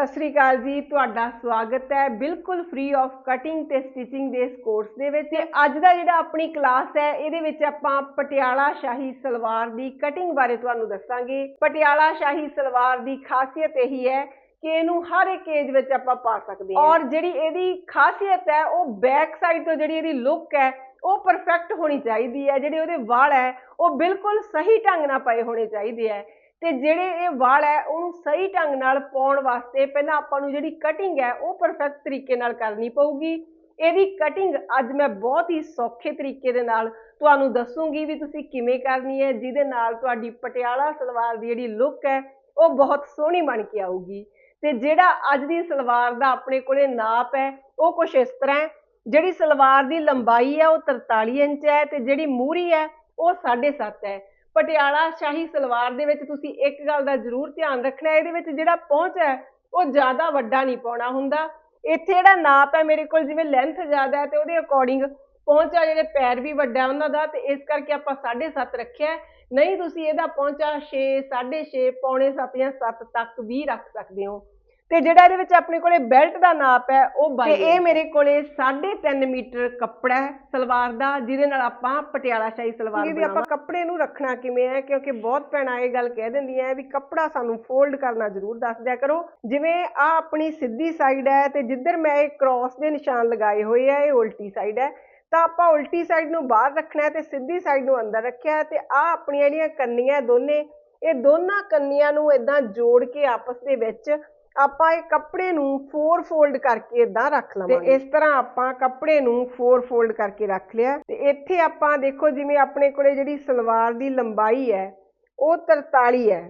ਸਤਿ ਸ੍ਰੀ ਅਕਾਲ ਜੀ, ਤੁਹਾਡਾ ਸਵਾਗਤ ਹੈ ਬਿਲਕੁਲ ਫ੍ਰੀ ਆਫ ਕਟਿੰਗ ਤੇ ਸਟਿਚਿੰਗ ਦੇ ਇਸ ਕੋਰਸ ਦੇ ਵਿੱਚ। ਤੇ ਅੱਜ ਦਾ ਜਿਹੜਾ ਆਪਣੀ ਕਲਾਸ ਹੈ, ਇਹਦੇ ਵਿੱਚ ਆਪਾਂ ਪਟਿਆਲਾ ਸ਼ਾਹੀ ਸਲਵਾਰ ਦੀ ਕਟਿੰਗ ਬਾਰੇ ਤੁਹਾਨੂੰ ਦੱਸਾਂਗੇ। ਪਟਿਆਲਾ ਸ਼ਾਹੀ ਸਲਵਾਰ ਦੀ ਖਾਸੀਅਤ ਇਹੀ ਹੈ ਕਿ ਇਹਨੂੰ ਹਰ ਇੱਕ ਏਜ ਵਿੱਚ ਆਪਾਂ ਪਾ ਸਕਦੇ ਹਾਂ। ਔਰ ਜਿਹੜੀ ਇਹਦੀ ਖਾਸੀਅਤ ਹੈ, ਉਹ ਬੈਕ ਸਾਈਡ ਤੋਂ ਜਿਹੜੀ ਇਹਦੀ ਲੁੱਕ ਹੈ, ਉਹ ਪਰਫੈਕਟ ਹੋਣੀ ਚਾਹੀਦੀ ਹੈ। ਜਿਹੜੇ ਉਹਦੇ ਵਾਲ ਹੈ, ਉਹ ਬਿਲਕੁਲ ਸਹੀ ਢੰਗ ਨਾਲ ਪਏ ਹੋਣੇ ਚਾਹੀਦੇ ਹੈ। ਤੇ ਜਿਹੜੇ ਇਹ ਵਾਲ ਹੈ, ਉਹਨੂੰ ਸਹੀ ਢੰਗ ਨਾਲ ਪਾਉਣ ਵਾਸਤੇ ਪਹਿਲਾਂ ਆਪਾਂ ਨੂੰ ਜਿਹੜੀ ਕਟਿੰਗ ਹੈ, ਉਹ ਪਰਫੈਕਟ ਤਰੀਕੇ ਨਾਲ ਕਰਨੀ ਪਊਗੀ। ਇਹਦੀ ਕਟਿੰਗ ਅੱਜ ਮੈਂ ਬਹੁਤ ਹੀ ਸੌਖੇ ਤਰੀਕੇ ਦੇ ਨਾਲ ਤੁਹਾਨੂੰ ਦੱਸੂਗੀ ਵੀ ਤੁਸੀਂ ਕਿਵੇਂ ਕਰਨੀ ਹੈ, ਜਿਹਦੇ ਨਾਲ ਤੁਹਾਡੀ ਪਟਿਆਲਾ ਸਲਵਾਰ ਦੀ ਜਿਹੜੀ ਲੁੱਕ ਹੈ, ਉਹ ਬਹੁਤ ਸੋਹਣੀ ਬਣ ਕੇ ਆਊਗੀ। ਤੇ ਜਿਹੜਾ ਅੱਜ ਦੀ ਸਲਵਾਰ ਦਾ ਆਪਣੇ ਕੋਲੇ ਨਾਪ ਹੈ, ਉਹ ਕੁਝ ਇਸ ਤਰ੍ਹਾਂ ਹੈ, ਜਿਹੜੀ ਸਲਵਾਰ ਦੀ ਲੰਬਾਈ ਹੈ, ਉਹ 43 ਇੰਚ ਹੈ ਤੇ ਜਿਹੜੀ ਮੂਰੀ ਹੈ, ਉਹ 7.5 ਹੈ। ਪਟਿਆਲਾ ਸ਼ਾਹੀ ਸਲਵਾਰ ਦੇ ਵਿੱਚ ਤੁਸੀਂ ਇੱਕ ਗੱਲ ਦਾ ਜ਼ਰੂਰ ਧਿਆਨ ਰੱਖਣਾ, ਇਹਦੇ ਵਿੱਚ ਜਿਹੜਾ ਪਹੁੰਚ ਹੈ, ਉਹ ਜ਼ਿਆਦਾ ਵੱਡਾ ਨਹੀਂ ਪਾਉਣਾ ਹੁੰਦਾ। ਇੱਥੇ ਜਿਹੜਾ ਨਾਪ ਹੈ ਮੇਰੇ ਕੋਲ ਜਿਵੇਂ ਲੈਂਥ ਜ਼ਿਆਦਾ ਹੈ ਤੇ ਉਹਦੇ ਅਕੋਰਡਿੰਗ ਪਹੁੰਚਾ ਜਿਹੜੇ ਪੈਰ ਵੀ ਵੱਡਾ ਉਹਨਾਂ ਦਾ ਤੇ ਇਸ ਕਰਕੇ ਆਪਾਂ 7.5 ਰੱਖਿਆ। ਨਹੀਂ, ਤੁਸੀਂ ਇਹਦਾ ਪਹੁੰਚਾ 6 6.5 ਪੌਣੇ 7 ਜਾਂ 7 ਤੱਕ ਵੀ ਰੱਖ ਸਕਦੇ ਹੋ। ਤੇ ਜਿਹੜਾ ਇਹਦੇ ਵਿੱਚ ਆਪਣੇ ਕੋਲੇ ਬੈਲਟ ਦਾ ਨਾਪ ਹੈ ਉਹ 22 ਤੇ ਇਹ ਮੇਰੇ ਕੋਲੇ 3.5 ਮੀਟਰ ਕੱਪੜਾ ਹੈ ਸਲਵਾਰ ਦਾ ਜਿਹਦੇ ਨਾਲ ਆਪਾਂ ਪਟਿਆਲਾ ਸ਼ਾਹੀ ਸਲਵਾਰ ਬਣਾਵਾਂਗੇ ਵੀ ਆਪਾਂ ਕੱਪੜੇ ਨੂੰ ਰੱਖਣਾ ਕਿਵੇਂ ਹੈ ਕਿਉਂਕਿ ਬਹੁਤ ਭੈਣਾਂ ਇਹ ਗੱਲ ਕਹਿ ਦਿੰਦੀਆਂ ਹੈ ਵੀ ਕੱਪੜਾ ਸਾਨੂੰ ਫੋਲਡ ਕਰਨਾ ਜ਼ਰੂਰ ਦੱਸ ਦਿਆ ਕਰੋ। ਜਿਵੇਂ ਆ ਆਪਣੀ ਸਿੱਧੀ ਸਾਈਡ ਹੈ ਤੇ ਜਿੱਧਰ ਮੈਂ ਇਹ ਕ੍ਰਾਸ ਦੇ ਨਿਸ਼ਾਨ ਲਗਾਏ ਹੋਏ ਆ ਇਹ ਉਲਟੀ ਸਾਈਡ ਹੈ ਤਾਂ ਆਪਾਂ ਉਲਟੀ ਸਾਈਡ ਨੂੰ ਬਾਹਰ ਰੱਖਣਾ ਹੈ ਤੇ ਸਿੱਧੀ ਸਾਈਡ ਨੂੰ ਅੰਦਰ ਰੱਖਿਆ ਹੈ ਤੇ ਆ ਆਪਣੀਆਂ ਜਿਹੜੀਆਂ ਕੰਨੀਆਂ ਦੋਨੇ ਇਹ ਦੋਨਾਂ ਕੰਨੀਆਂ ਨੂੰ ਇਦਾਂ ਜੋੜ ਕੇ ਆਪਸ ਦੇ ਵਿੱਚ ਆਪਾਂ ਇਹ ਕੱਪੜੇ ਨੂੰ 4 ਫੋਲਡ ਕਰਕੇ ਇਦਾਂ ਰੱਖ ਲਵਾਂਗੇ। ਤੇ ਇਸ ਤਰ੍ਹਾਂ ਆਪਾਂ ਕੱਪੜੇ ਨੂੰ 4 ਫੋਲਡ ਕਰਕੇ ਰੱਖ ਲਿਆ। ਤੇ ਇੱਥੇ ਆਪਾਂ ਦੇਖੋ ਜਿਵੇਂ ਆਪਣੇ ਕੋਲੇ ਜਿਹੜੀ ਸਲਵਾਰ ਦੀ ਲੰਬਾਈ ਹੈ ਉਹ 43 ਹੈ।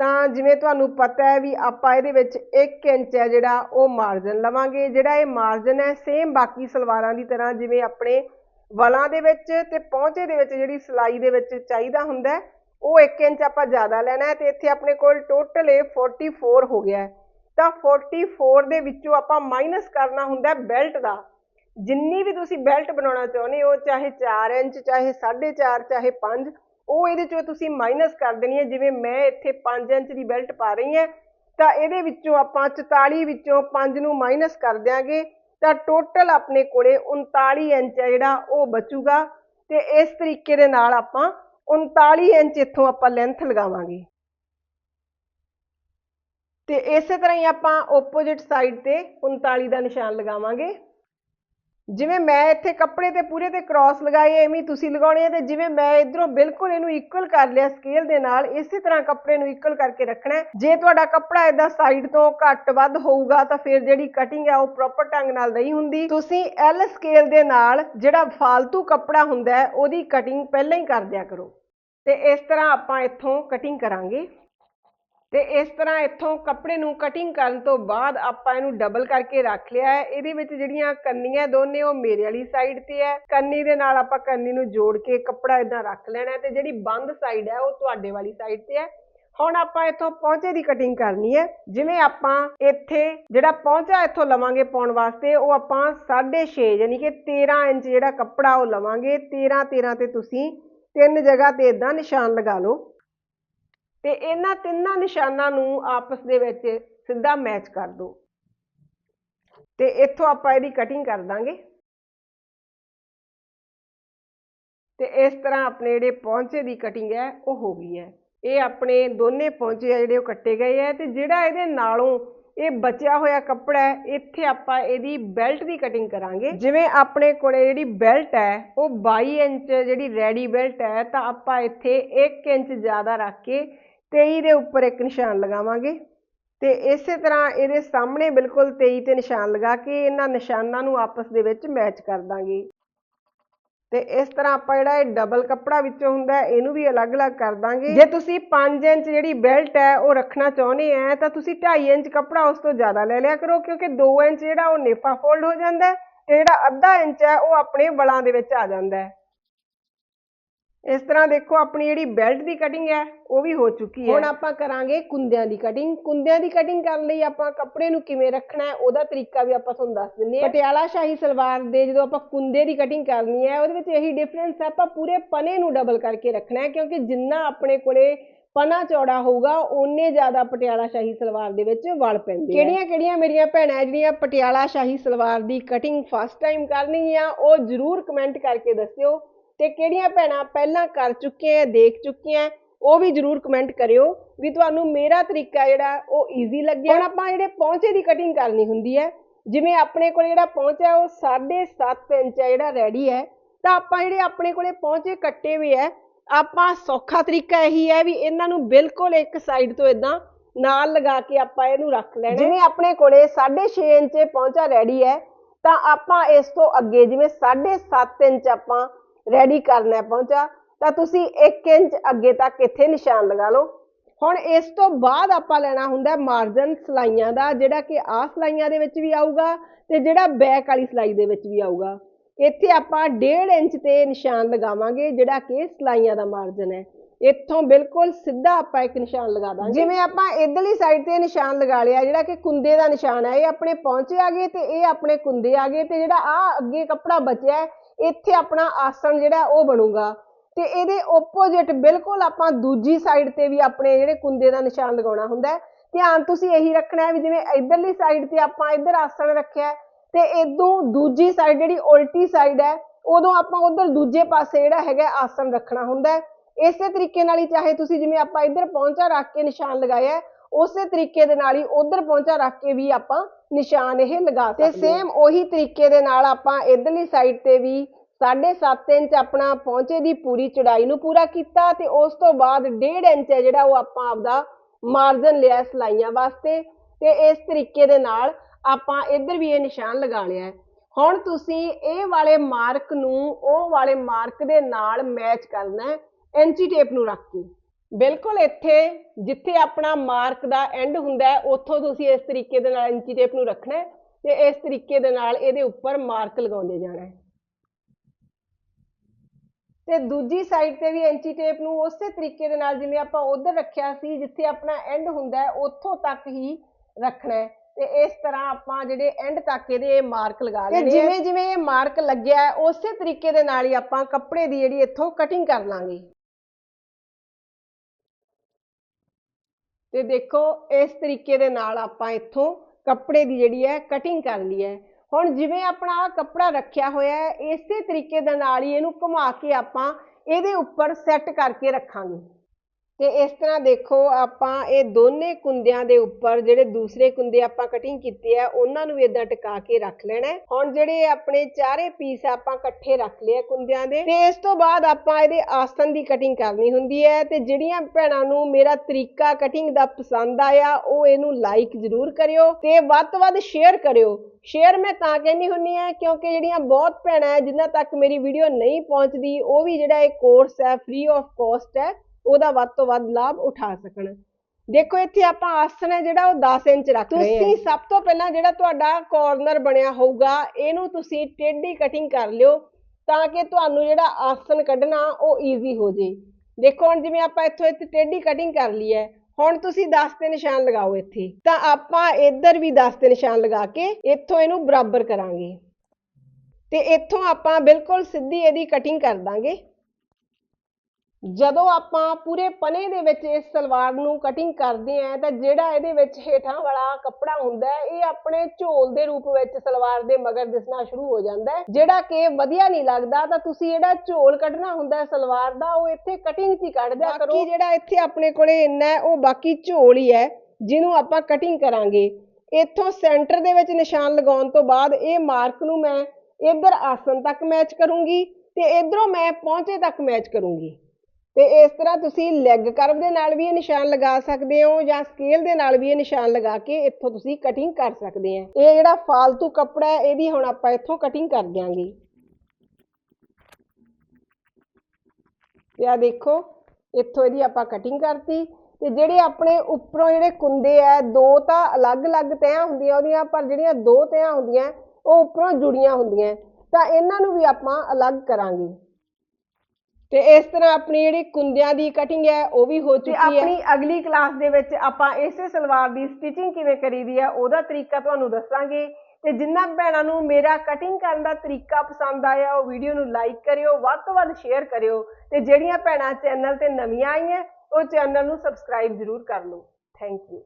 ਤਾਂ ਜਿਵੇਂ ਤੁਹਾਨੂੰ ਪਤਾ ਹੈ ਵੀ ਆਪਾਂ ਇਹਦੇ ਵਿੱਚ 1 ਇੰਚ ਹੈ ਜਿਹੜਾ ਉਹ ਮਾਰਜਨ ਲਵਾਂਗੇ। ਜਿਹੜਾ ਇਹ ਮਾਰਜਨ ਹੈ ਸੇਮ ਬਾਕੀ ਸਲਵਾਰਾਂ ਦੀ ਤਰ੍ਹਾਂ ਜਿਵੇਂ ਆਪਣੇ ਵਲਾਂ ਦੇ ਵਿੱਚ ਤੇ ਪਹੁੰਚੇ ਦੇ ਵਿੱਚ ਜਿਹੜੀ ਸਿਲਾਈ ਦੇ ਵਿੱਚ ਚਾਹੀਦਾ ਹੁੰਦਾ ਹੈ, ਉਹ 1 ਇੰਚ ਆਪਾਂ ਜ਼ਿਆਦਾ ਲੈਣਾ ਹੈ ਤੇ ਇੱਥੇ ਆਪਣੇ ਕੋਲ ਟੋਟਲ ਇਹ 44 ਹੋ ਗਿਆ ਹੈ। ਤਾਂ 44 ਦੇ ਵਿੱਚੋਂ ਆਪਾਂ ਮਾਈਨਸ ਕਰਨਾ ਹੁੰਦਾ ਬੈਲਟ ਦਾ। ਜਿੰਨੀ ਵੀ ਤੁਸੀਂ ਬੈਲਟ ਬਣਾਉਣਾ ਚਾਹੁੰਦੇ ਹੋ, ਚਾਹੇ 4 ਇੰਚ, ਚਾਹੇ 4.5 ਚਾਹੇ 5 ਉਹ ਇਹਦੇ ਚੋਂ ਤੁਸੀਂ ਮਾਈਨਸ ਕਰ ਦੇਣੀ ਹੈ। ਜਿਵੇਂ ਮੈਂ ਇੱਥੇ 5 ਇੰਚ ਦੀ ਬੈਲਟ ਪਾ ਰਹੀ ਹਾਂ, ਤਾਂ ਇਹਦੇ ਵਿੱਚੋਂ ਆਪਾਂ 44 ਵਿੱਚੋਂ 5 ਨੂੰ ਮਾਈਨਸ ਕਰ ਦਿਆਂਗੇ। ਤਾਂ ਟੋਟਲ ਆਪਣੇ ਕੋਲੇ 39 ਇੰਚ ਹੈ ਜਿਹੜਾ, ਉਹ ਬਚੂਗਾ। ਤੇ ਇਸ ਤਰੀਕੇ ਦੇ ਨਾਲ ਆਪਾਂ 39 ਇੰਚ ਇੱਥੋਂ ਆਪਾਂ ਲੈਂਥ ਲਗਾਵਾਂਗੇ। ਤੇ ਇਸੇ ਤਰ੍ਹਾਂ ਹੀ ਆਪਾਂ ਆਪੋਜ਼ਿਟ ਸਾਈਡ ਤੇ 39 ਦਾ ਨਿਸ਼ਾਨ ਲਗਾਵਾਂਗੇ। ਜਿਵੇਂ ਮੈਂ ਇੱਥੇ ਕੱਪੜੇ ਤੇ ਪੂਰੇ ਤੇ ਕ੍ਰਾਸ ਲਗਾਏ, ਐਵੇਂ ਤੁਸੀਂ ਲਗਾਉਣੇ ਆ ਤੇ ਜਿਵੇਂ ਮੈਂ ਇਧਰੋਂ ਬਿਲਕੁਲ ਇਹਨੂੰ ਇਕੁਅਲ ਕਰ ਲਿਆ ਸਕੇਲ ਦੇ ਨਾਲ, ਇਸੇ ਤਰ੍ਹਾਂ ਕੱਪੜੇ ਨੂੰ ਇਕੁਅਲ ਕਰਕੇ ਰੱਖਣਾ ਜੇ ਤੁਹਾਡਾ ਕੱਪੜਾ ਇਦਾਂ ਸਾਈਡ ਤੋਂ ਘੱਟ ਵੱਧ ਹੋਊਗਾ ਤਾਂ ਫਿਰ ਜਿਹੜੀ ਕਟਿੰਗ ਹੈ ਉਹ ਪ੍ਰੋਪਰ ਢੰਗ ਨਾਲ ਨਹੀਂ ਹੁੰਦੀ। ਤੁਸੀਂ ਐਲ ਸਕੇਲ ਦੇ ਨਾਲ ਜਿਹੜਾ ਫਾਲਤੂ ਕੱਪੜਾ ਹੁੰਦਾ ਹੈ, ਉਹਦੀ ਕਟਿੰਗ ਪਹਿਲਾਂ ਹੀ ਕਰ ਦਿਆ ਕਰੋ। ਤੇ ਇਸ ਤਰ੍ਹਾਂ ਆਪਾਂ ਇੱਥੋਂ ਕਟਿੰਗ ਕਰਾਂਗੇ। ਤੇ ਇਸ ਤਰ੍ਹਾਂ ਇੱਥੋਂ ਕੱਪੜੇ ਨੂੰ ਕਟਿੰਗ ਕਰਨ ਤੋਂ ਬਾਅਦ ਆਪਾਂ ਇਹਨੂੰ ਡਬਲ ਕਰਕੇ ਰੱਖ ਲਿਆ ਹੈ। ਇਹਦੇ ਵਿੱਚ ਜਿਹੜੀਆਂ ਕੰਨੀਆਂ ਦੋਨੇ, ਉਹ ਮੇਰੇ ਵਾਲੀ ਸਾਈਡ ਤੇ ਹੈ। ਕੰਨੀ ਦੇ ਨਾਲ ਆਪਾਂ ਕੰਨੀ ਨੂੰ ਜੋੜ ਕੇ ਕੱਪੜਾ ਇਦਾਂ ਰੱਖ ਲੈਣਾ ਹੈ ਤੇ ਜਿਹੜੀ ਬੰਦ ਸਾਈਡ ਹੈ, ਉਹ ਤੁਹਾਡੇ ਵਾਲੀ ਸਾਈਡ ਤੇ ਹੈ। ਹੁਣ ਆਪਾਂ ਇੱਥੋਂ ਪਹੁੰਚੇ ਦੀ ਕਟਿੰਗ ਕਰਨੀ ਹੈ। ਜਿਵੇਂ ਆਪਾਂ ਇੱਥੇ ਜਿਹੜਾ ਪਹੁੰਚਾ ਇੱਥੋਂ ਲਵਾਂਗੇ ਪਾਉਣ ਵਾਸਤੇ, ਉਹ ਆਪਾਂ 6.5 ਯਾਨੀ ਕਿ 13 ਇੰਚ ਜਿਹੜਾ ਕੱਪੜਾ ਉਹ ਲਵਾਂਗੇ। 13 13 ਤੇ ਤੁਸੀਂ ਤਿੰਨ ਜਗ੍ਹਾ ਤੇ ਇਦਾਂ ਨਿਸ਼ਾਨ ਲਗਾ ਲਓ। ਤੇ ਇਹਨਾਂ ਤਿੰਨਾਂ ਨਿਸ਼ਾਨਾਂ ਨੂੰ ਆਪਸ ਦੇ ਵਿੱਚ ਸਿੱਧਾ ਮੈਚ ਕਰ ਦਿਓ। ਤੇ ਇੱਥੋਂ ਆਪਾਂ ਇਹਦੀ ਕਟਿੰਗ ਕਰ ਦਾਂਗੇ। ਤੇ ਇਸ ਤਰ੍ਹਾਂ ਆਪਣੇ ਜਿਹੜੇ ਪੌਂਚੇ ਦੀ ਕਟਿੰਗ ਹੈ, ਉਹ ਹੋ ਗਈ ਹੈ। ਇਹ ਆਪਣੇ ਦੋਨੇ ਪੌਂਚੇ ਆ ਜਿਹੜੇ ਉਹ ਕੱਟੇ ਗਏ ਹੈ ਤੇ ਜਿਹੜਾ ਇਹਦੇ ਨਾਲੋਂ ਇਹ ਬਚਿਆ ਹੋਇਆ ਕੱਪੜਾ ਇੱਥੇ ਆਪਾਂ ਇਹਦੀ ਬੈਲਟ ਦੀ ਕਟਿੰਗ ਕਰਾਂਗੇ। ਜਿਵੇਂ ਆਪਣੇ ਕੋਲੇ ਜਿਹੜੀ ਬੈਲਟ ਹੈ, ਉਹ 22 ਇੰਚ ਜਿਹੜੀ ਰੈਡੀ ਬੈਲਟ ਹੈ, ਤਾਂ ਆਪਾਂ ਇੱਥੇ 1 ਇੰਚ ਜ਼ਿਆਦਾ ਰੱਖ ਕੇ 23 ਦੇ ਉੱਪਰ ਇੱਕ ਨਿਸ਼ਾਨ ਲਗਾਵਾਂਗੇ। ਤੇ ਇਸੇ ਤਰ੍ਹਾਂ ਇਹਦੇ ਸਾਹਮਣੇ ਬਿਲਕੁਲ 23 ਤੇ ਨਿਸ਼ਾਨ ਲਗਾ ਕੇ ਇਹਨਾਂ ਨਿਸ਼ਾਨਾਂ ਨੂੰ ਆਪਸ ਦੇ ਵਿੱਚ ਮੈਚ ਕਰ ਦਾਂਗੇ। ਤੇ ਇਸ ਤਰ੍ਹਾਂ ਆਪਾਂ ਜਿਹੜਾ ਇਹ ਡਬਲ ਕੱਪੜਾ ਵਿੱਚੋਂ ਹੁੰਦਾ ਇਹਨੂੰ ਵੀ ਅਲੱਗ-ਅਲੱਗ ਕਰ ਦਾਂਗੇ। ਜੇ ਤੁਸੀਂ 5 ਇੰਚ ਜਿਹੜੀ ਬੈਲਟ ਹੈ, ਉਹ ਰੱਖਣਾ ਚਾਹੁੰਦੇ ਆ ਤਾਂ ਤੁਸੀਂ 2.5 ਇੰਚ ਕੱਪੜਾ ਉਸ ਤੋਂ ਜ਼ਿਆਦਾ ਲੈ ਲਿਆ ਕਰੋ, ਕਿਉਂਕਿ 2 ਇੰਚ ਜਿਹੜਾ ਉਹ ਨੇਫਾ ਫੋਲਡ ਹੋ ਜਾਂਦਾ ਤੇ ਜਿਹੜਾ ਅੱਧਾ ਇੰਚ ਹੈ, ਉਹ ਆਪਣੇ ਵਲਾਂ ਦੇ ਵਿੱਚ ਆ ਜਾਂਦਾ ਹੈ। ਇਸ ਤਰ੍ਹਾਂ ਦੇਖੋ ਆਪਣੀ ਜਿਹੜੀ ਬੈਲਟ ਦੀ ਕਟਿੰਗ ਹੈ ਉਹ ਵੀ ਹੋ ਚੁੱਕੀ ਹੈ। ਹੁਣ ਆਪਾਂ ਕਰਾਂਗੇ ਕੁੰਦਿਆਂ ਦੀ ਕਟਿੰਗ ਕੁੰਦਿਆਂ ਦੀ ਕਟਿੰਗ ਕਰਨ ਲਈ ਆਪਾਂ ਕੱਪੜੇ ਨੂੰ ਕਿਵੇਂ ਰੱਖਣਾ ਹੈ ਉਹਦਾ ਤਰੀਕਾ ਵੀ ਆਪਾਂ ਤੁਹਾਨੂੰ ਦੱਸ ਦਿੰਨੇ ਆ ਪਟਿਆਲਾ ਸ਼ਾਹੀ ਸਲਵਾਰ ਦੇ ਜਦੋਂ ਆਪਾਂ ਕੁੰਦੇ ਦੀ ਕਟਿੰਗ ਕਰਨੀ ਹੈ ਉਹਦੇ ਵਿੱਚ ਇਹੀ ਡਿਫਰੈਂਸ ਹੈ ਆਪਾਂ ਪੂਰੇ ਪਨੇ ਨੂੰ ਡਬਲ ਕਰਕੇ ਰੱਖਣਾ ਹੈ ਕਿਉਂਕਿ ਜਿੰਨਾ ਆਪਣੇ ਕੋਲੇ ਪਨਾ ਚੌੜਾ ਹੋਊਗਾ ਓਨੇ ਜ਼ਿਆਦਾ ਪਟਿਆਲਾ ਸ਼ਾਹੀ ਸਲਵਾਰ ਦੇ ਵਿੱਚ ਵਲ ਪੈਂਦੇ ਕਿਹੜੀਆਂ ਕਿਹੜੀਆਂ ਮੇਰੀਆਂ ਭੈਣਾਂ ਹੈ ਜਿਹੜੀਆਂ ਪਟਿਆਲਾ ਸ਼ਾਹੀ ਸਲਵਾਰ ਦੀ ਕਟਿੰਗ ਫਸਟ ਟਾਈਮ ਕਰਨੀ ਆ ਉਹ ਜਰੂਰ ਕਮੈਂਟ ਕਰਕੇ ਦੱਸਿਓ। ਤੇ ਕਿਹੜੀਆਂ ਭੈਣਾਂ ਪਹਿਲਾਂ ਕਰ ਚੁੱਕੇ ਆ ਦੇਖ ਚੁੱਕੇ ਆ ਉਹ ਵੀ ਜਰੂਰ ਕਮੈਂਟ ਕਰਿਓ ਵੀ ਤੁਹਾਨੂੰ ਮੇਰਾ ਤਰੀਕਾ ਜਿਹੜਾ ਉਹ ਈਜ਼ੀ ਲੱਗਿਆ। ਹੁਣ ਆਪਾਂ ਜਿਹੜੇ ਪਹੁੰਚੇ ਦੀ ਕਟਿੰਗ ਕਰਨੀ ਹੁੰਦੀ ਹੈ, ਜਿਵੇਂ ਆਪਣੇ ਕੋਲ ਜਿਹੜਾ ਪਹੁੰਚਾ ਉਹ 7.5 ਇੰਚ ਹੈ, ਜਿਹੜਾ ਰੈਡੀ ਹੈ, ਤਾਂ ਆਪਾਂ ਜਿਹੜੇ ਆਪਣੇ ਕੋਲੇ ਪਹੁੰਚੇ ਕੱਟੇ ਹੋਏ ਹੈ, ਆਪਾਂ ਸੌਖਾ ਤਰੀਕਾ ਇਹੀ ਹੈ ਵੀ ਇਹਨਾਂ ਨੂੰ ਬਿਲਕੁਲ ਇੱਕ ਸਾਈਡ ਤੋਂ ਇਦਾਂ ਨਾਲ ਲਗਾ ਕੇ ਆਪਾਂ ਇਹਨੂੰ ਰੱਖ ਲੈਣਾ ਜਿਵੇਂ ਆਪਣੇ ਕੋਲੇ 6.5 ਇੰਚ ਪਹੁੰਚਾ ਰੈਡੀ ਹੈ, ਤਾਂ ਆਪਾਂ ਇਸ ਤੋਂ ਅੱਗੇ ਜਿਵੇਂ 7.5 ਇੰਚ ਆਪਾਂ ਰੈਡੀ ਕਰਨਾ ਪਹੁੰਚਾ, ਤਾਂ ਤੁਸੀਂ 1 ਇੰਚ ਅੱਗੇ ਤੱਕ ਇੱਥੇ ਨਿਸ਼ਾਨ ਲਗਾ ਲਓ। ਹੁਣ ਇਸ ਤੋਂ ਬਾਅਦ ਆਪਾਂ ਲੈਣਾ ਹੁੰਦਾ ਮਾਰਜਨ ਸਲਾਈਆਂ ਦਾ, ਜਿਹੜਾ ਕਿ ਆਹ ਸਲਾਈਆਂ ਦੇ ਵਿੱਚ ਵੀ ਆਊਗਾ ਤੇ ਜਿਹੜਾ ਬੈਕ ਵਾਲੀ ਸਲਾਈ ਦੇ ਵਿੱਚ ਵੀ ਆਊਗਾ। ਇੱਥੇ ਆਪਾਂ 1.5 ਇੰਚ ਤੇ ਨਿਸ਼ਾਨ ਲਗਾਵਾਂਗੇ, ਜਿਹੜਾ ਕਿ ਸਲਾਈਆਂ ਦਾ ਮਾਰਜਨ ਹੈ। ਇੱਥੋਂ ਬਿਲਕੁਲ ਸਿੱਧਾ ਆਪਾਂ ਇੱਕ ਨਿਸ਼ਾਨ ਲਗਾ ਦਾਂਗੇ। ਜਿਵੇਂ ਆਪਾਂ ਇਧਰਲੀ ਸਾਈਡ ਤੇ ਨਿਸ਼ਾਨ ਲਗਾ ਲਿਆ, ਜਿਹੜਾ ਕਿ ਕੁੰਦੇ ਦਾ ਨਿਸ਼ਾਨ ਹੈ, ਇਹ ਆਪਣੇ ਪਹੁੰਚੇ ਆ ਗਏ ਤੇ ਇਹ ਆਪਣੇ ਕੁੰਦੇ ਆ ਗਏ ਤੇ ਜਿਹੜਾ ਆ ਅੱਗੇ ਕੱਪੜਾ ਬਚਿਆ ਇੱਥੇ ਆਪਣਾ ਆਸਣ ਜਿਹੜਾ ਉਹ ਬਣੂਗਾ। ਤੇ ਇਹਦੇ ਆਪੋਜ਼ਿਟ ਬਿਲਕੁਲ ਆਪਾਂ ਦੂਜੀ ਸਾਈਡ ਤੇ ਵੀ ਆਪਣੇ ਜਿਹੜੇ ਕੁੰਦੇ ਦਾ ਨਿਸ਼ਾਨ ਲਗਾਉਣਾ ਹੁੰਦਾ ਧਿਆਨ ਤੁਸੀਂ ਇਹੀ ਰੱਖਣਾ ਹੈ ਵੀ ਜਿਵੇਂ ਇਧਰਲੀ ਸਾਈਡ ਤੇ ਆਪਾਂ ਇਧਰ ਆਸਣ ਰੱਖਿਆ ਤੇ ਇਦੋਂ ਦੂਜੀ ਸਾਈਡ ਜਿਹੜੀ ਉਲਟੀ ਸਾਈਡ ਹੈ, ਉਦੋਂ ਆਪਾਂ ਉਧਰ ਦੂਜੇ ਪਾਸੇ ਜਿਹੜਾ ਹੈਗਾ ਆਸਣ ਰੱਖਣਾ ਹੁੰਦਾ ਇਸੇ ਤਰੀਕੇ ਨਾਲ ਹੀ ਚਾਹੇ ਤੁਸੀਂ ਜਿਵੇਂ ਆਪਾਂ ਇੱਧਰ ਪਹੁੰਚਾ ਰੱਖ ਕੇ ਨਿਸ਼ਾਨ ਲਗਾਇਆ ਉਸੇ ਤਰੀਕੇ ਦੇ ਨਾਲ ਹੀ ਉਧਰ ਪਹੁੰਚਾ ਰੱਖ ਕੇ ਵੀ ਆਪਾਂ ਨਿਸ਼ਾਨ ਇਹ ਲਗਾ ਸਕਦੇ ਤੇ ਸੇਮ ਉਹੀ ਤਰੀਕੇ ਦੇ ਨਾਲ ਆਪਾਂ ਇਧਰਲੀ ਸਾਈਡ ਤੇ ਵੀ 7.5 ਇੰਚ ਆਪਣਾ ਪਹੁੰਚੇ ਦੀ ਪੂਰੀ ਚੜਾਈ ਨੂੰ ਪੂਰਾ ਕੀਤਾ ਤੇ ਉਸ ਤੋਂ ਬਾਅਦ 1.5 ਇੰਚ ਹੈ ਜਿਹੜਾ ਉਹ ਆਪਾਂ ਆਪਦਾ ਮਾਰਜਨ ਲਿਆ ਸਲਾਈਆਂ ਵਾਸਤੇ ਤੇ ਇਸ ਤਰੀਕੇ ਦੇ ਨਾਲ ਆਪਾਂ ਇੱਧਰ ਵੀ ਇਹ ਨਿਸ਼ਾਨ ਲਗਾ ਲਿਆ ਹੈ। ਹੁਣ ਤੁਸੀਂ ਇਹ ਵਾਲੇ ਮਾਰਕ ਨੂੰ ਉਹ ਵਾਲੇ ਮਾਰਕ ਦੇ ਨਾਲ ਮੈਚ ਕਰਨਾ ਹੈ। ਐਂਚੀ ਟੇਪ ਨੂੰ ਰੱਖ ਕੇ। ਬਿਲਕੁਲ ਇੱਥੇ ਜਿੱਥੇ ਆਪਣਾ ਮਾਰਕ ਦਾ ਐਂਡ ਹੁੰਦਾ ਹੈ ਉੱਥੋਂ ਤੁਸੀਂ ਇਸ ਤਰੀਕੇ ਦੇ ਨਾਲ ਐਂਚੀ ਟੇਪ ਨੂੰ ਰੱਖਣਾ ਹੈ ਤੇ ਇਸ ਤਰੀਕੇ ਦੇ ਨਾਲ ਇਹਦੇ ਉੱਪਰ ਮਾਰਕ ਲਗਾਉਂਦੇ ਜਾਣਾ ਹੈ। ਤੇ ਦੂਜੀ ਸਾਈਡ ਤੇ ਵੀ ਐਂਚੀ ਟੇਪ ਨੂੰ ਉਸੇ ਤਰੀਕੇ ਦੇ ਨਾਲ ਜਿਵੇਂ ਆਪਾਂ ਉਧਰ ਰੱਖਿਆ ਸੀ ਜਿੱਥੇ ਆਪਣਾ ਐਂਡ ਹੁੰਦਾ ਹੈ ਉੱਥੋਂ ਤੱਕ ਹੀ ਰੱਖਣਾ ਹੈ। ਤੇ ਇਸ ਤਰ੍ਹਾਂ ਆਪਾਂ ਜਿਹੜੇ ਐਂਡ ਤੱਕ ਇਹਦੇ ਮਾਰਕ ਲਗਾ ਲੈਣੇ ਤੇ ਜਿਵੇਂ ਜਿਵੇਂ ਇਹ ਮਾਰਕ ਲੱਗਿਆ ਉਸੇ ਤਰੀਕੇ ਦੇ ਨਾਲ ਹੀ ਆਪਾਂ ਕੱਪੜੇ ਦੀ ਜਿਹੜੀ ਇੱਥੋਂ ਕਟਿੰਗ ਕਰ ਲਾਂਗੇ। ਤੇ ਦੇਖੋ, ਇਸ ਤਰੀਕੇ ਦੇ ਨਾਲ ਆਪਾਂ ਇੱਥੋਂ ਕੱਪੜੇ ਦੀ ਜਿਹੜੀ ਹੈ ਕਟਿੰਗ ਕਰ ਲਈ ਹੈ। ਹੁਣ ਜਿਵੇਂ ਆਪਣਾ ਕੱਪੜਾ ਰੱਖਿਆ ਹੋਇਆ ਹੈ, ਇਸੇ ਤਰੀਕੇ ਦੇ ਨਾਲ ਹੀ ਇਹਨੂੰ ਘੁਮਾ ਕੇ ਆਪਾਂ ਇਹਦੇ ਉੱਪਰ ਸੈੱਟ ਕਰਕੇ ਰੱਖਾਂਗੇ। ਤੇ ਇਸ ਤਰ੍ਹਾਂ ਦੇਖੋ, ਆਪਾਂ ਇਹ ਦੋਨੇ ਕੁੰਦਿਆਂ ਦੇ ਉੱਪਰ ਜਿਹੜੇ ਦੂਸਰੇ ਕੁੰਦੇ ਆਪਾਂ ਕਟਿੰਗ ਕੀਤੇ ਆ, ਉਹਨਾਂ ਨੂੰ ਵੀ ਇਦਾਂ ਟਿਕਾ ਕੇ ਰੱਖ ਲੈਣਾ ਹੁਣ ਜਿਹੜੇ ਆਪਣੇ ਚਾਰੇ ਪੀਸ ਆਪਾਂ ਇਕੱਠੇ ਰੱਖ ਲਏ ਕੁੰਦਿਆਂ ਦੇ। ਤੇ ਇਸ ਤੋਂ ਬਾਅਦ ਆਪਾਂ ਇਹਦੇ ਆਸਨ ਦੀ ਕਟਿੰਗ ਕਰਨੀ ਹੁੰਦੀ ਹੈ ਤੇ ਜਿਹੜੀਆਂ ਭੈਣਾਂ ਨੂੰ ਮੇਰਾ ਤਰੀਕਾ ਕਟਿੰਗ ਦਾ ਪਸੰਦ ਆਇਆ, ਉਹ ਇਹਨੂੰ ਲਾਈਕ ਜ਼ਰੂਰ ਕਰਿਓ ਤੇ ਵੱਧ ਤੋਂ ਵੱਧ ਸ਼ੇਅਰ ਕਰਿਓ। ਸ਼ੇਅਰ ਮੈਂ ਤਾਂ ਕਹਿੰਦੀ ਹੁੰਨੀ ਆ ਕਿਉਂਕਿ ਜਿਹੜੀਆਂ ਬਹੁਤ ਭੈਣਾਂ ਹੈ ਜਿਨ੍ਹਾਂ ਤੱਕ ਮੇਰੀ ਵੀਡੀਓ ਨਹੀਂ ਪਹੁੰਚਦੀ, ਉਹ ਵੀ ਜਿਹੜਾ ਇਹ ਕੋਰਸ ਹੈ ਫ੍ਰੀ ਆਫ ਕਾਸਟ ਹੈ ਉਹਦਾ ਵੱਧ ਤੋਂ ਵੱਧ ਲਾਭ ਉਠਾ ਸਕਣ। ਦੇਖੋ, ਇੱਥੇ ਆਪਾਂ ਆਸਣ ਹੈ ਜਿਹੜਾ, ਉਹ 10 ਇੰਚ ਰੱਖ ਰਹੇ ਹਾਂ। ਤੁਸੀਂ ਸਭ ਤੋਂ ਪਹਿਲਾਂ ਜਿਹੜਾ ਤੁਹਾਡਾ ਕੋਰਨਰ ਬਣਿਆ ਹੋਊਗਾ, ਇਹਨੂੰ ਤੁਸੀਂ ਟੇਢੀ ਕਟਿੰਗ ਕਰ ਲਿਓ ਤਾਂ ਕਿ ਤੁਹਾਨੂੰ ਜਿਹੜਾ ਆਸਣ ਕੱਢਣਾ, ਉਹ ਈਜ਼ੀ ਹੋ ਜੇ। ਦੇਖੋ, ਹੁਣ ਜਿਵੇਂ ਆਪਾਂ ਇੱਥੋਂ ਇੱਥੇ ਟੇਢੀ ਕਟਿੰਗ ਕਰ ਲਈ ਹੈ, ਹੁਣ ਤੁਸੀਂ 10 ਤੇ ਨਿਸ਼ਾਨ ਲਗਾਓ ਇੱਥੇ। ਤਾਂ ਆਪਾਂ ਇੱਧਰ ਵੀ 10 ਤੇ ਨਿਸ਼ਾਨ ਲਗਾ ਕੇ ਇੱਥੋਂ ਇਹਨੂੰ ਬਰਾਬਰ ਕਰਾਂਗੇ। ਤੇ ਇੱਥੋਂ ਆਪਾਂ ਬਿਲਕੁਲ ਸਿੱਧੀ ਇਹਦੀ ਕਟਿੰਗ ਕਰ ਦਾਂਗੇ। ਜਦੋਂ ਆਪਾਂ ਪੂਰੇ ਪਨੇ ਦੇ ਵਿੱਚ ਇਸ ਸਲਵਾਰ ਨੂੰ ਕਟਿੰਗ ਕਰਦੇ ਆਂ ਤਾਂ ਜਿਹੜਾ ਇਹਦੇ ਵਿੱਚ ਹੇਠਾਂ ਵਾਲਾ ਕੱਪੜਾ ਹੁੰਦਾ ਹੈ, ਇਹ ਆਪਣੇ ਝੋਲ ਦੇ ਰੂਪ ਵਿੱਚ ਸਲਵਾਰ ਦੇ ਮਗਰ ਦਿਸਣਾ ਸ਼ੁਰੂ ਹੋ ਜਾਂਦਾ ਹੈ। ਜਿਹੜਾ ਕਿ ਵਧੀਆ ਨਹੀਂ ਲੱਗਦਾ, ਤਾਂ ਤੁਸੀਂ ਜਿਹੜਾ ਝੋਲ ਕੱਢਣਾ ਹੁੰਦਾ ਹੈ ਸਲਵਾਰ ਦਾ, ਉਹ ਇੱਥੇ ਕਟਿੰਗ 'ਚ ਹੀ ਕੱਢ ਦਿਆ ਕਰੋ। ਬਾਕੀ ਜਿਹੜਾ ਇੱਥੇ ਆਪਣੇ ਕੋਲੇ ਇੰਨਾ ਉਹ ਬਾਕੀ ਝੋਲ ਹੀ ਹੈ, ਜਿਹਨੂੰ ਆਪਾਂ ਕਟਿੰਗ ਕਰਾਂਗੇ। ਇੱਥੋਂ ਸੈਂਟਰ ਦੇ ਵਿੱਚ ਨਿਸ਼ਾਨ ਲਗਾਉਣ ਤੋਂ ਬਾਅਦ ਇਹ ਮਾਰਕ ਨੂੰ ਮੈਂ ਇੱਧਰ ਆਸਨ ਤੱਕ ਮੈਚ ਕਰੂੰਗੀ ਤੇ ਇਧਰੋਂ ਮੈਂ ਪਹੁੰਚੇ ਤੱਕ ਮੈਚ ਕਰੂੰਗੀ। ਤੇ ਇਸ ਤਰ੍ਹਾਂ ਤੁਸੀਂ ਲੈਗ ਕਰਵ ਦੇ ਨਾਲ ਵੀ ਇਹ ਨਿਸ਼ਾਨ ਲਗਾ ਸਕਦੇ ਹੋ ਜਾਂ ਸਕੇਲ ਦੇ ਨਾਲ ਵੀ ਇਹ ਨਿਸ਼ਾਨ ਲਗਾ ਕੇ ਇੱਥੋਂ ਤੁਸੀਂ ਕਟਿੰਗ ਕਰ ਸਕਦੇ ਆ। ਇਹ ਜਿਹੜਾ ਫਾਲਤੂ ਕੱਪੜਾ ਹੈ, ਇਹਦੀ ਹੁਣ ਆਪਾਂ ਇੱਥੋਂ ਕਟਿੰਗ ਕਰ ਦਿਆਂਗੇ। ਤੇ ਆ ਦੇਖੋ, ਇੱਥੋਂ ਇਹਦੀ ਆਪਾਂ ਕਟਿੰਗ ਕਰਤੀ। ਤੇ ਜਿਹੜੇ ਆਪਣੇ ਉੱਪਰੋਂ ਜਿਹੜੇ ਕੁੰਦੇ ਆ, ਦੋ ਤਾਂ ਅਲੱਗ-ਅਲੱਗ ਤਹਿਆਂ ਹੁੰਦੀਆਂ ਉਹਦੀਆਂ, ਪਰ ਜਿਹੜੀਆਂ ਦੋ ਤਹਿਆਂ ਹੁੰਦੀਆਂ, ਉਹ ਉੱਪਰੋਂ ਜੁੜੀਆਂ ਹੁੰਦੀਆਂ। ਤਾਂ ਇਹਨਾਂ ਨੂੰ ਵੀ ਆਪਾਂ ਅਲੱਗ ਕਰਾਂਗੇ। ਤੇ ਇਸ ਤਰ੍ਹਾਂ ਆਪਣੀ ਜਿਹੜੀ ਕੁੰਦਿਆਂ ਦੀ ਕਟਿੰਗ ਹੈ ਉਹ ਵੀ ਹੋ ਚੁੱਕੀ ਹੈ। ਆਪਣੀ ਅਗਲੀ ਕਲਾਸ ਦੇ ਵਿੱਚ ਆਪਾਂ ਇਸੇ ਸਲਵਾਰ ਦੀ ਸਟਿਚਿੰਗ ਕਿਵੇਂ ਕਰੀਦੀ ਹੈ ਉਹਦਾ ਤਰੀਕਾ ਤੁਹਾਨੂੰ ਦੱਸਾਂਗੇ। ਤੇ ਜਿੰਨਾ ਭੈਣਾਂ ਨੂੰ ਮੇਰਾ ਕਟਿੰਗ ਕਰਨ ਦਾ ਤਰੀਕਾ ਪਸੰਦ ਆਇਆ ਉਹ ਵੀਡੀਓ ਨੂੰ ਲਾਈਕ ਕਰਿਓ ਵੱਧ ਤੋਂ ਵੱਧ ਸ਼ੇਅਰ ਕਰਿਓ। ਤੇ ਜਿਹੜੀਆਂ ਭੈਣਾਂ ਚੈਨਲ ਤੇ ਨਵੀਆਂ ਆਈਆਂ ਉਹ ਚੈਨਲ ਨੂੰ ਸਬਸਕ੍ਰਾਈਬ ਜ਼ਰੂਰ ਕਰ ਲਓ। Thank you